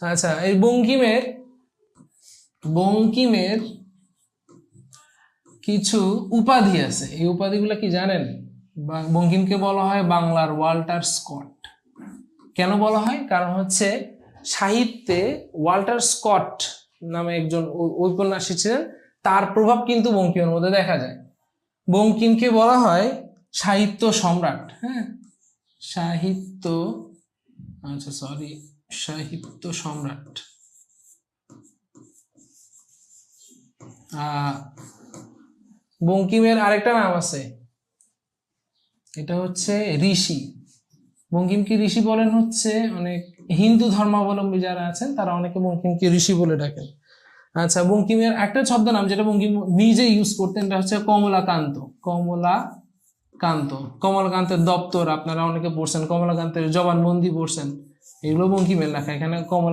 আচ্ছা এই বঙ্কিমের বঙ্কিমের কিছু উপাধি আছে। এই উপাধিগুলো কি জানেন? বঙ্কিমকে বলা হয় বাংলার ওয়াল্টার স্কট। কেন বলা হয়? কারণ হচ্ছে সাহিত্যে ওয়াল্টার স্কট নামে একজন ঔ- ঔপন্যাসিক ছিলেন, তার প্রভাব কিন্তু বঙ্কিমের মধ্যে দেখা যায়। বঙ্কিমকে বলা হয় সাহিত্য সম্রাট হ্যাঁ? সাহিত্য আচ্ছা সরি সাহিত্য সম্রাট। বঙ্কিমের আরেকটা নাম আছে। এটা হচ্ছে ঋষি। বঙ্কিমকে ঋষি বলেন হচ্ছে অনেক হিন্দু ধর্মাবলম্বী যারা আছেন, তারা অনেকে বঙ্কিমকে ঋষি বলে ডাকেন। আচ্ছা বঙ্কিমের একটা শব্দ নাম যেটা বঙ্কিম নিজে ইউজ করতেন, এটা হচ্ছে কমলাকান্ত। কমলা কান্ত কমলাকান্তের দপ্তর আপনারা অনেকে পড়ছেন, কমলাকান্তের জবানবন্দি পড়ছেন। এগুলো বঙ্কিমের লেখা এখানে কমলা